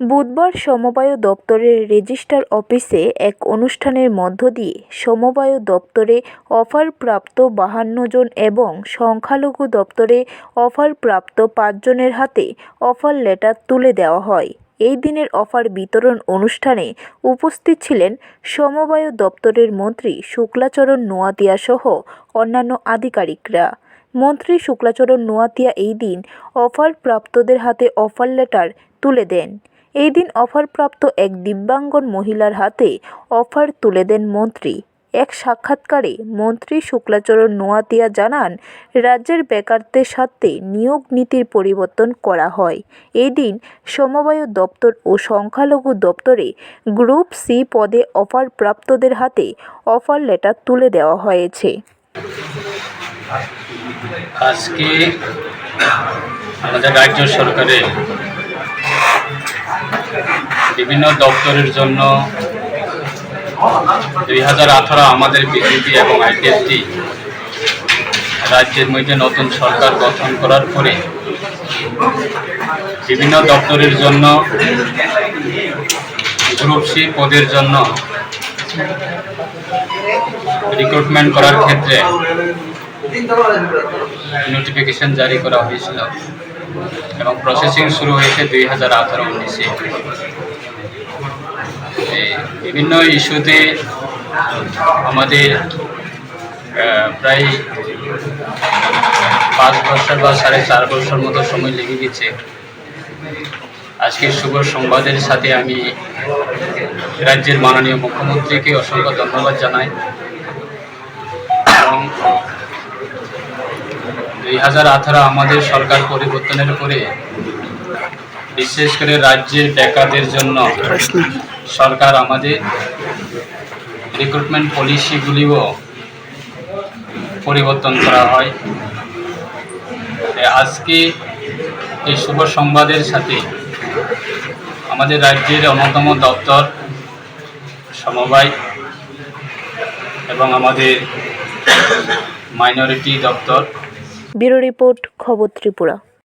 বুধবার সমবায় দপ্তরের রেজিস্ট্রার অফিসে এক অনুষ্ঠানের মধ্য দিয়ে সমবায় দপ্তরে অফারপ্রাপ্ত বাহান্ন জন এবং সংখ্যালঘু দপ্তরে অফারপ্রাপ্ত পাঁচজনের হাতে অফার লেটার তুলে দেওয়া হয়। এই দিনের অফার বিতরণ অনুষ্ঠানে উপস্থিত ছিলেন সমবায় দপ্তরের মন্ত্রী শুক্লাচরণ নোয়াতিয়া সহ অন্যান্য আধিকারিকরা। মন্ত্রী শুক্লাচরণ নোয়াতিয়া এই দিন অফারপ্রাপ্তদের হাতে অফার লেটার তুলে দেন। এই দিন অফারপ্রাপ্ত এক দিব্যাঙ্গন মহিলার হাতে অফার তুলে দেন মন্ত্রী। এক সাক্ষাৎকারে মন্ত্রী শুক্লাচরণ নোয়াতিয়া জানান, রাজ্যের বেকারদের স্বার্থে নিয়োগ নীতির পরিবর্তন করা হয়। এই দিন সমবায় দপ্তর ও সংখ্যালঘু দপ্তরে গ্রুপ সি পদে অফারপ্রাপ্তদের হাতে অফার লেটার তুলে দেওয়া হয়েছে। আজকে আমাদের রাজ্য সরকারের বিভিন্ন দপ্তরের জন্য দুই হাজার আঠারো আমাদের বিজেপি এবং আইটিএফটি রাজ্যের মধ্যে নতুন সরকার গঠন করার পরে বিভিন্ন দপ্তরের জন্য গ্রুপ সি পদের জন্য রিক্রুটমেন্ট করার ক্ষেত্রে নোটিফিকেশন জারি করা হয়েছিল এবং প্রসেসিং শুরু হয়েছে দুই হাজার আঠারো উনিশে। বিভিন্ন ইস্যুতে আমাদের প্রায় পাঁচ বছর বা সাড়ে চার বছর মতো সময় লেগে গেছে। আজকের শুভ সংবাদের সাথে আমি রাজ্যের মাননীয় মুখ্যমন্ত্রীকে অসংখ্য ধন্যবাদ জানাই। এবং দুই হাজার আঠারো আমাদের সরকার পরিবর্তনের পরে, বিশেষ করে রাজ্যের বেকারদের জন্য সরকার আমাদের রিক্রুটমেন্ট পলিসিগুলিও পরিবর্তন করা হয়। আজকে এই শুভ সংবাদের সাথে আমাদের রাজ্যের অন্যতম দপ্তর সমবায় এবং আমাদের মাইনরিটি দপ্তর। ব্যুরো রিপোর্ট খবর ত্রিপুরা।